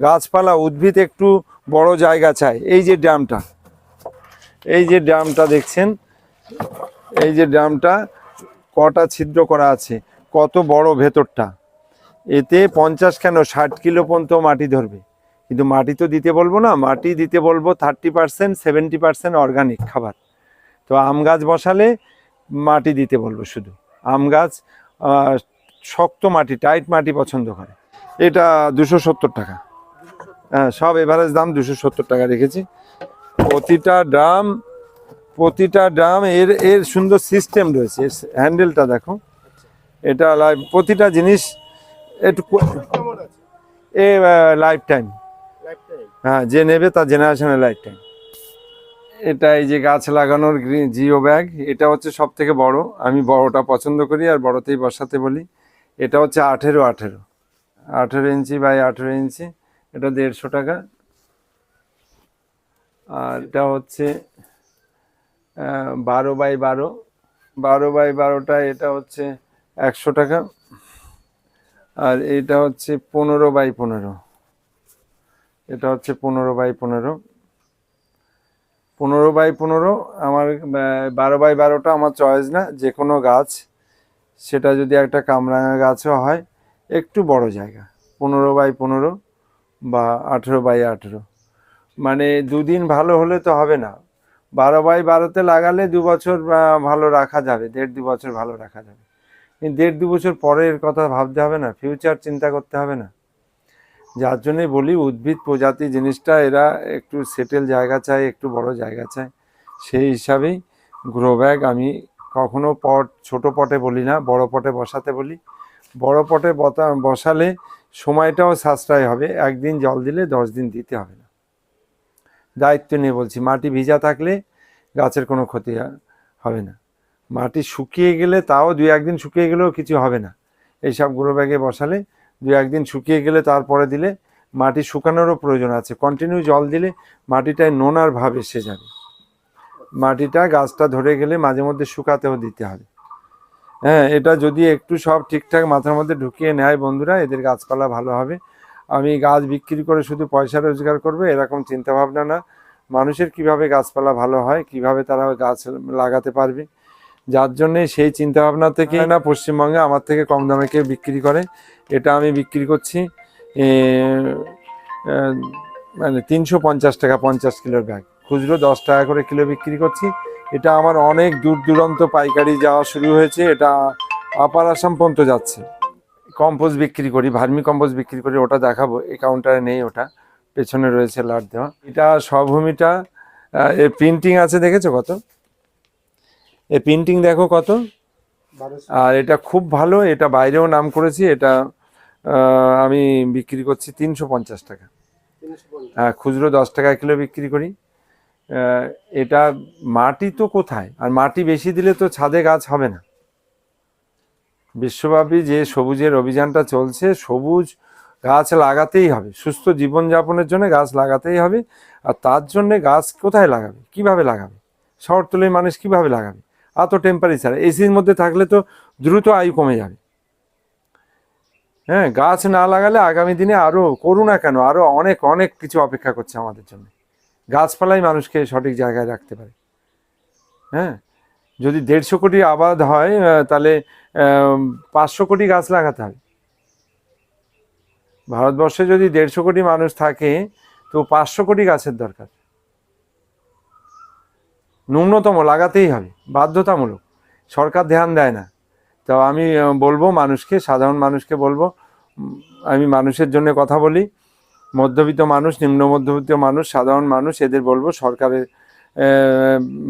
গাছপালা উদ্ভিদ একটু বড় জায়গা চায় এই যে ড্রামটা এই যে ড্রামটা দেখছেন, এই যে ড্রামটা কটা ছিদ্র করা আছে, কত বড় ভেতরটা। এতে পঞ্চাশ কেন, ষাট কিলো পর্যন্ত মাটি ধরবে। কিন্তু মাটি তো দিতে বলব না, মাটি দিতে বলব thirty percent, seventy percent organic খাবার। তো আম গাছ বসালে মাটি দিতে বলব শুধু। আম গাছ শক্ত মাটি, টাইট মাটি পছন্দ করে। এটা দুশো সত্তর টাকা। হ্যাঁ সব এভারেজ দাম দুশো সত্তর টাকা রেখেছি। প্রতিটা ড্রাম প্রতিটা ড্রাম এর এর সুন্দর সিস্টেম রয়েছে। হ্যান্ডেলটা দেখো। এটা লাইভ প্রতিটা জিনিস একটু এ লাইফ টাইম হ্যাঁ যে নেবে তার জেনারেশনের লাইফ টাইম এটা এই যে গাছ লাগানোর জিও ব্যাগ এটা হচ্ছে সব থেকে বড়। আমি বড়টা পছন্দ করি আর বড়তেই বসাতে বলি। এটা হচ্ছে আঠেরো আঠেরো। আঠেরো ইঞ্চি বাই আঠেরো ইঞ্চি। এটা দেড়শো টাকা। আর এটা হচ্ছে বারো বাই বারো। বারো বাই বারোটা এটা হচ্ছে একশো টাকা। আর এটা হচ্ছে পনেরো বাই পনেরো। এটা হচ্ছে পনেরো বাই পনেরো। পনেরো বাই পনেরো আমার বারো বাই বারোটা আমার চয়েস না, যে কোনো গাছ। সেটা যদি একটা কামরাঙা গাছও হয়, একটু বড় জায়গা, পনেরো বাই পনেরো। বা আঠেরো বাই আঠেরো। মানে দুদিন ভালো হলে তো হবে না। বারো বাই বারোতে লাগালে দু বছর ভালো রাখা যাবে, দেড় দু বছর ভালো রাখা যাবে। কিন্তু দেড় দু বছর পরের কথা ভাবতে হবে না ফিউচার চিন্তা করতে হবে না। যার জন্যে বলি, উদ্ভিদ প্রজাতি জিনিসটা এরা একটু সেটেল জায়গা চায়, একটু বড় জায়গা চায়। সেই হিসাবেই গ্রো ব্যাগ আমি কখনো পট, ছোট পটে বলি না, বড় পটে বসাতে বলি। বড় পটে বসালে সময়টাও সাশ্রয় হবে, একদিন জল দিলে দশ দিন দিতে হবে না। দায়িত্ব নিয়ে বলছি, মাটি ভিজা থাকলে গাছের কোনো ক্ষতি হবে না। মাটি শুকিয়ে গেলে তাও দুই একদিন শুকিয়ে গেলেও কিছু হবে না। এইসব গুঁড়ো ব্যাগে বসালে দু একদিন শুকিয়ে গেলে তারপরে দিলে মাটি শুকানোরও প্রয়োজন আছে। কন্টিনিউ জল দিলে মাটিটায় নোনার ভাব এসে যাবে। মাটিটা গাছটা ধরে গেলে মাঝে মধ্যে শুকাতেও দিতে হবে। হ্যাঁ এটা যদি একটু সব ঠিকঠাক মাথার মধ্যে ঢুকিয়ে নেয় বন্ধুরা, এদের গাছপালা ভালো হবে। আমি গাছ বিক্রি করে শুধু পয়সা রোজগার করবে, এরকম চিন্তা ভাবনা না। মানুষের কীভাবে গাছপালা ভালো হয়, কীভাবে তারা গাছ লাগাতে পারবে, যার জন্যে সেই চিন্তা ভাবনা থেকে না, পশ্চিমবঙ্গে আমার থেকে কম দামে কেউ বিক্রি করে। এটা আমি বিক্রি করছি মানে তিনশো পঞ্চাশ টাকা পঞ্চাশ কিলোর ব্যাগ। খুচরো দশ টাকা করে কিলো বিক্রি করছি। এটা আমার অনেক দূর দূরান্ত পাইকারি যাওয়া শুরু হয়েছে এটা আপার আসাম পর্যন্ত যাচ্ছে। কম্পোজ বিক্রি করি ভার্মি কম্পোজ বিক্রি করি ওটা দেখাবো এই কাউন্টারে নেই ওটা পেছনে রয়েছে লাট দেওয়া। এটা স্বভূমিটা এর প্রিন্টিং আছে দেখেছ কত? এ প্রিন্টিং দেখো কত? আর এটা খুব ভালো এটা বাইরেও নাম করেছি এটা আমি বিক্রি করছি তিনশো পঞ্চাশ টাকা। হ্যাঁ খুচরো দশ টাকা কিলো বিক্রি করি। এটা মাটি তো কোথায়? আর মাটি বেশি দিলে তো ছাদে গাছ হবে না। বিশ্বব্যাপী যে সবুজের অভিযানটা চলছে, সবুজ গাছ লাগাতেই হবে। সুস্থ জীবনযাপনের জন্য গাছ লাগাতেই হবে। আর তার জন্য গাছ কোথায় লাগাবে? কীভাবে লাগাবে? শহর শহরতলির মানুষ কীভাবে লাগাবে? এত টেম্পারেচার এসির মধ্যে থাকলে তো দ্রুত আয়ু কমে যাবে। হ্যাঁ গাছ না লাগালে আগামী দিনে আরও করুণা কেন? আরও অনেক অনেক কিছু অপেক্ষা করছে আমাদের জন্য। গাছপালাই মানুষকে সঠিক জায়গায় রাখতে পারে। হ্যাঁ? যদি দেড়শো কোটি আবাদ হয় তাহলে পাঁচশো কোটি গাছ লাগাতে হবে। ভারতবর্ষে যদি দেড়শো কোটি মানুষ থাকে, তো পাঁচশো কোটি গাছের দরকার। ন্যূনতম লাগাতেই হবে, বাধ্যতামূলক। সরকার ধ্যান দেয় না। তো আমি বলব মানুষকে, সাধারণ মানুষকে বলব আমি মানুষের জন্য কথা বলি। মধ্যবিত্ত মানুষ, নিম্ন মধ্যবিত্ত মানুষ, সাধারণ মানুষ, এদের বলব সরকারের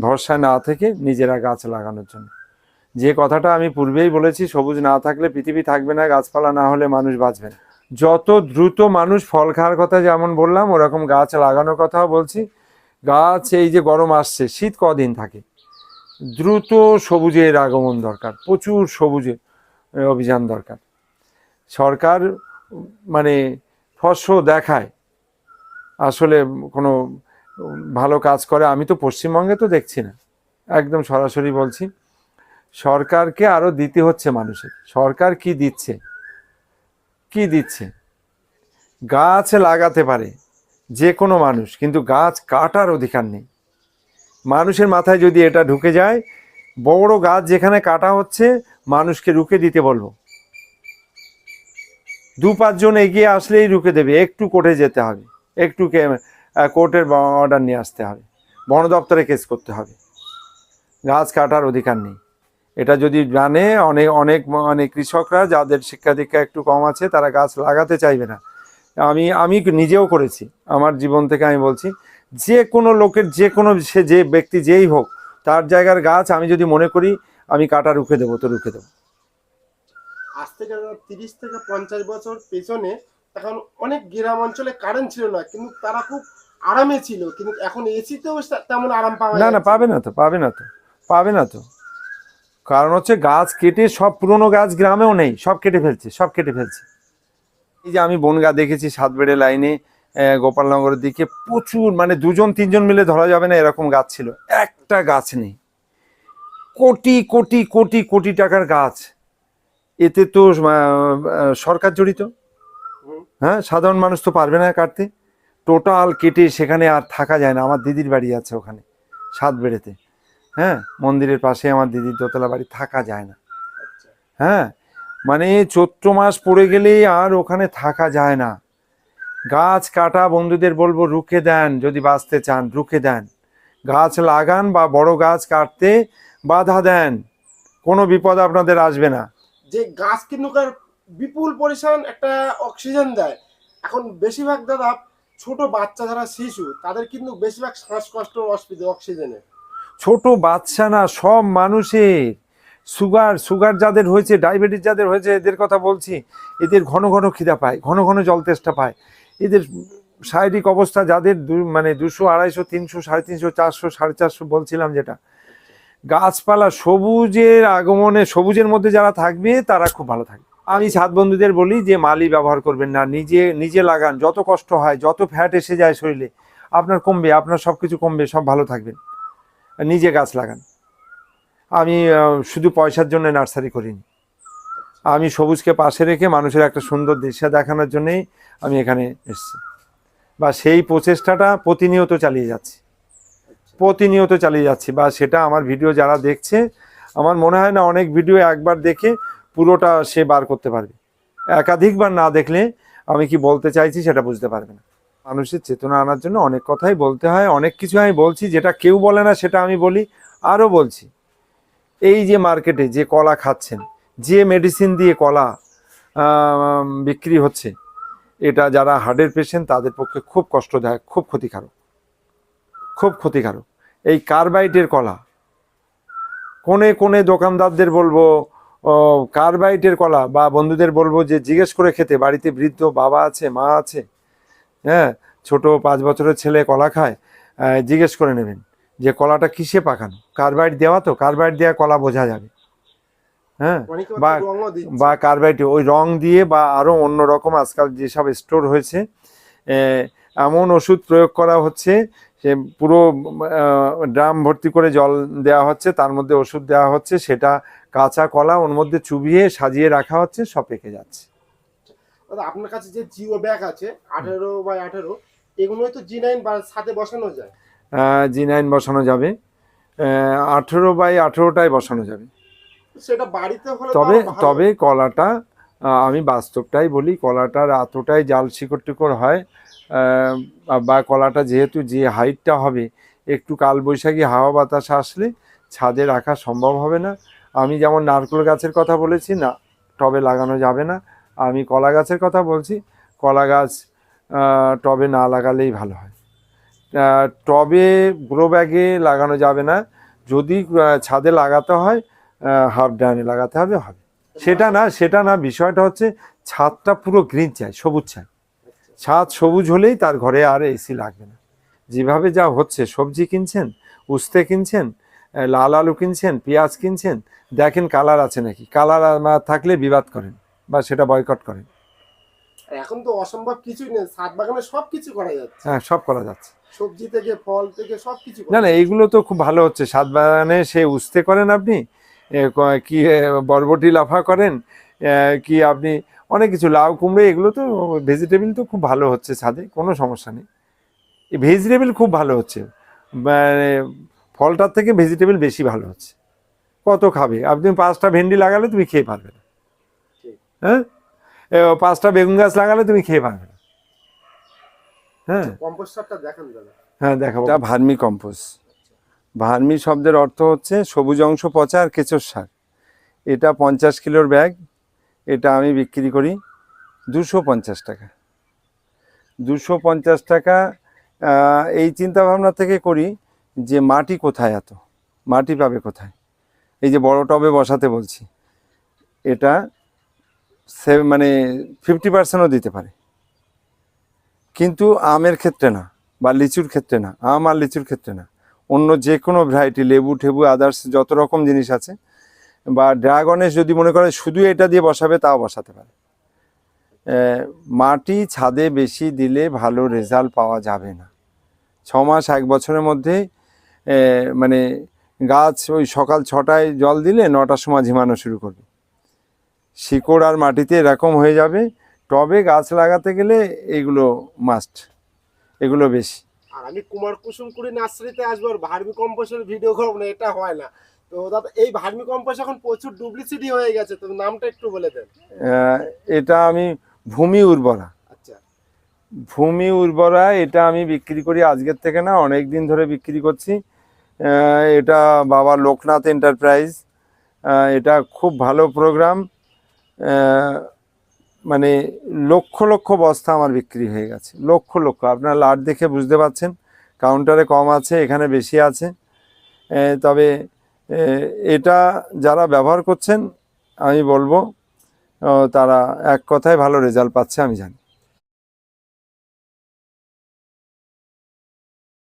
ভরসা না থেকে নিজেরা গাছ লাগানোর জন্য। যে কথাটা আমি পূর্বেই বলেছি, সবুজ না থাকলে পৃথিবী থাকবে না, গাছপালা না হলে মানুষ বাঁচবে না। যত দ্রুত মানুষ ফল খাওয়ার কথা যেমন বললাম, ওরকম গাছ লাগানোর কথাও বলছি। গাছ এই যে গরম আসছে, শীত কদিন থাকে? দ্রুত সবুজের আগমন দরকার, প্রচুর সবুজের অভিযান দরকার। সরকার মানে ফসল দেখায়। আসলে কোনো ভালো কাজ করে, আমি তো পশ্চিমবঙ্গে তো দেখছি না। একদম সরাসরি বলছি, সরকারকে আরও দিতে হচ্ছে মানুষের। সরকার কি দিচ্ছে? কি দিচ্ছে? গাছ লাগাতে পারে যে কোনো মানুষ, কিন্তু গাছ কাটার অধিকার নেই। মানুষের মাথায় যদি এটা ঢুকে যায়, বড় গাছ যেখানে কাটা হচ্ছে, মানুষকে রুখে দিতে বলব। দু পাঁচজন এগিয়ে আসলেই রুখে দেবে, একটু কোর্টে যেতে হবে, একটু কোর্টের অর্ডার নিয়ে আসতে হবে, বন দপ্তরে কেস করতে হবে। গাছ কাটার অধিকার নেই। এটা যদি জানে অনেক অনেক মানে কৃষকরা যাদের শিক্ষা দীক্ষা একটু কম আছে, তারা গাছ লাগাতে চাইবে না। আমি আমি নিজেও করেছি, আমার জীবন থেকে আমি বলছি, যে কোনো লোকের যে কোনো সে, যে ব্যক্তি যেই হোক, তার জায়গার গাছ আমি যদি মনে করি, আমি কাটা রুখে দেবো, তো রুখে দেবো। আজ থেকে তিরিশ থেকে পঞ্চাশ বছর পেছনে এখন অনেক গ্রাম অঞ্চলে কারেন্ট ছিল না কিন্তু তারা খুব আরামে ছিল। কিন্তু এখন এসিতেও তেমন আরাম পাওয়া না না পাবে না তো পাবে না তো পাবে না তো। কারণ হচ্ছে গাছ কেটে সব পুরনো গাছ গ্রামেও নেই সব কেটে ফেলছে সব কেটে ফেলছে। এই যে আমি বনগা দেখেছি সাতবেড়ে লাইনে গোপালনগরের দিকে প্রচুর মানে দুজন তিনজন মিলে ধরা যাবে না এরকম গাছ ছিল। একটা গাছ নেই। কোটি কোটি কোটি কোটি টাকার গাছ। এতে তো সরকার জড়িত। হ্যাঁ সাধারণ মানুষ তো পারবে না কাটতে। টোটাল কেটে সেখানে আর থাকা যায় না। আমার দিদির বাড়ি আছে ওখানে সাত বেড়েতে। হ্যাঁ মন্দিরের পাশে আমার দিদির দোতলা বাড়ি থাকা যায় না। হ্যাঁ মানে চৈত্র মাস পড়ে গেলেই আর ওখানে থাকা যায় না। গাছ কাটা বন্ধুদের বলব রুখে দেন যদি বাঁচতে চান রুখে দেন। গাছ লাগান বা বড় গাছ কাটতে বাধা দেন। কোনো বিপদ আপনাদের আসবে না। যে গাছ কিন্তু বিপুল পরিমাণ একটা অক্সিজেন দেয়। এখন বেশিরভাগ দাদা ছোট বাচ্চা যারা শিশু, তাদের কিন্তু বেশিরভাগ শ্বাসকষ্ট অসুবিধা অক্সিজেনের ছোট বাচ্চা না, সব মানুষের সুগার সুগার যাদের হয়েছে ডায়াবেটিস যাদের হয়েছে, এদের কথা বলছি, এদের ঘন ঘন খিদা পায়, ঘন ঘন জল তেষ্টা পায়। এদের শারীরিক অবস্থা যাদের মানে দুশো, আড়াইশো, তিনশো, সাড়ে তিনশো, চারশো, সাড়ে চারশো বলছিলাম যেটা গাছপালা সবুজের আগমনে, সবুজের মধ্যে যারা থাকবে, তারা খুব ভালো থাকবে। আমি সাত বন্ধুদের বলি যে, মালি ব্যবহার করবেন না, নিজে নিজে লাগান। যত কষ্ট হয়, যত ফ্যাট এসে যায় শরীরে, আপনার কমবে, আপনার সব কিছু কমবে, সব ভালো থাকবেন। নিজে গাছ লাগান। আমি শুধু পয়সার জন্য নার্সারি করিনি। আমি সবুজকে পাশে রেখে মানুষের একটা সুন্দর দৃশ্য দেখানোর জন্যেই আমি এখানে এসেছি। বা সেই প্রচেষ্টাটা প্রতিনিয়ত চালিয়ে যাচ্ছি। প্রতিনিয়ত চালিয়ে যাচ্ছি বা সেটা আমার ভিডিও যারা দেখছে, আমার মনে হয় না অনেক ভিডিও একবার দেখে পুরোটা সে বার করতে পারবে। একাধিকবার না দেখলে আমি কি বলতে চাইছি সেটা বুঝতে পারবে না। মানুষের চেতনা আনার জন্য অনেক কথাই বলতে হয়, অনেক কিছু আমি বলছি, যেটা কেউ বলে না সেটা আমি বলি, আরও বলছি। এই যে মার্কেটে যে কলা খাচ্ছেন, যে মেডিসিন দিয়ে কলা বিক্রি হচ্ছে, এটা যারা হার্টের পেশেন্ট তাদের পক্ষে খুব কষ্টদায়ক, খুব ক্ষতিকারক। খুব ক্ষতিকারক। এই কার্বাইটের কলা। কোনে কোনে দোকানদারদের বলব ও, কার্বাইটের কলা বা বন্ধুদের বলব যে জিজ্ঞেস করে খেতে। বাড়িতে বৃদ্ধ বাবা আছে মা আছে হ্যাঁ ছোট পাঁচ বছরের ছেলে কলা খায় জিজ্ঞেস করে নেবেন যে কলাটা কিসে পাকানো? কার্বাইড দেওয়া তো? কার্বাইড দেওয়া কলা বোঝা যাবে। হ্যাঁ বা বা কার্বাইড ওই রং দিয়ে বা আরও অন্য রকম আজকাল যেসব স্টোর হয়েছে এমন ওষুধ প্রয়োগ করা হচ্ছে সে পুরো ড্রাম ভর্তি করে জল দেওয়া হচ্ছে তার মধ্যে ওষুধ দেওয়া হচ্ছে সেটা কাঁচা কলা ওর মধ্যে চুবিয়ে সাজিয়ে রাখা হচ্ছে সব পেকে যাচ্ছে। আপনার কাছে যে জিও ব্যাগ আছে আঠেরো বাই আঠেরো এগুলোই তো জি নাইন সাথে বসানো যায়? জি নাইন বসানো যাবে। আঠেরো বাই আঠেরোটাই বসানো যাবে। সেটা বাড়িতে হলে তবে তবে কলাটা আমি বাস্তবটাই বলি কলাটার এতটাই জাল শিকড় টিকড় হয় বা কলাটা যেহেতু যে হাইটটা হবে, একটু কালবৈশাখী হাওয়া বাতাস আসলে ছাদে রাখা সম্ভব হবে না। আমি যেমন নারকেল গাছের কথা বলেছি, না, টবে লাগানো যাবে না। আমি কলা গাছের কথা বলছি, কলা গাছ টবে না লাগালেই ভালো হয়। টবে গ্রো ব্যাগে লাগানো যাবে না। যদি ছাদে লাগাতে হয় হাফ ডানে লাগাতে হবে হবে। সেটা না সেটা না, বিষয়টা হচ্ছে ছাদটা পুরো গ্রিন চাই, সবুজ চাই। ছাদ সবুজ হলেই তার ঘরে আর এসি লাগবে না। যেভাবে যা হচ্ছে সবজি কিনছেন উস্তে কিনছেন লাল আলু কিনছেন পেঁয়াজ কিনছেন দেখেন কালার আছে নাকি? কালার থাকলে বিবাদ করেন বা সেটা বয়কট করেন। এখন তো অসম্ভব কিছুই নেই ছাদ বাগানে সবকিছু করা যাচ্ছে। হ্যাঁ সব করা যাচ্ছে। সবজি থেকে ফল থেকে সবকিছু করা না না এইগুলো তো খুব ভালো হচ্ছে। সাত বাগানে সে উস্তে করেন আপনি কি বরবটি লাফা করেন কি আপনি অনেক কিছু লাউ কুমড়ো এগুলো তো ভেজিটেবিল তো খুব ভালো হচ্ছে ছাদে কোনো সমস্যা নেই। এই ভেজিটেবল খুব ভালো হচ্ছে। মানে ফলটার থেকে ভেজিটেবিল বেশি ভালো হচ্ছে। কত খাবে? আপনি পাঁচটা ভেন্ডি লাগালে তুমি খেয়ে পারবে না। হ্যাঁ? পাঁচটা বেগুন গাছ লাগালে তুমি খেয়ে পারবে না। হ্যাঁ? দাদা। হ্যাঁ দেখাবো। এটা ভার্মি কম্পোস্ট ভার্মি শব্দের অর্থ হচ্ছে সবুজ অংশ পচা আর কেঁচোর সার। এটা পঞ্চাশ কিলোর ব্যাগ এটা আমি বিক্রি করি দুশো পঞ্চাশ টাকা। দুশো পঞ্চাশ টাকা এই চিন্তা ভাবনা থেকে করি যে মাটি কোথায় এত? মাটি পাবে কোথায়? এই যে বড় টবে বসাতে বলছি, এটা সে মানে ফিফটি পার্সেন্টও দিতে পারে। কিন্তু আমের ক্ষেত্রে না, বা লিচুর ক্ষেত্রে না, আম আর লিচুর ক্ষেত্রে না। অন্য যে কোনো ভ্যারাইটি লেবু, ঠেবু আদার্স যত রকম জিনিস আছে বা ড্রাগনের যদি মনে করে শুধু এটা দিয়ে বসাবে, তাও বসাতে পারে। মাটি ছাদে বেশি দিলে ভালো রেজাল্ট পাওয়া যাবে না। ছ মাস, এক বছরের মধ্যে মানে গাছ ওই সকাল ছটায় জল দিলে নটার সময় ঝিমানো শুরু করবে। শিকড় আর মাটিতে এরকম হয়ে যাবে, টবে গাছ লাগাতে গেলে এগুলো মাস্ট এগুলো বেশি। আর আমি কুমার কুসুমকুড়ি নার্সারিতে আসব আর ভার্মি কম্পোস্টের ভিডিও করব না, এটা হয় না। তো দাদা এই ভার্মি কম্পোস্ট এখন প্রচুর ডুপ্লিসিটি হয়ে গেছে তো নামটা একটু বলে দেন। এটা আমি ভূমি উর্বরা। আচ্ছা। ভূমি উর্বরা এটা আমি বিক্রি করি আজকের থেকে না অনেক দিন ধরে বিক্রি করছি। এটা বাবা লোকনাথ এন্টারপ্রাইজ। এটা খুব ভালো প্রোগ্রাম মানে লক্ষ লক্ষ বস্তা আমার বিক্রি হয়ে গেছে। লক্ষ লক্ষ আপনার লাট দেখে বুঝতে পারছেন। কাউন্টারে কম আছে এখানে বেশি আছে। তবে এটা যারা ব্যবহার করছেন আমি বলব তারা এক কথায় ভালো রেজাল্ট পাচ্ছে আমি জানি।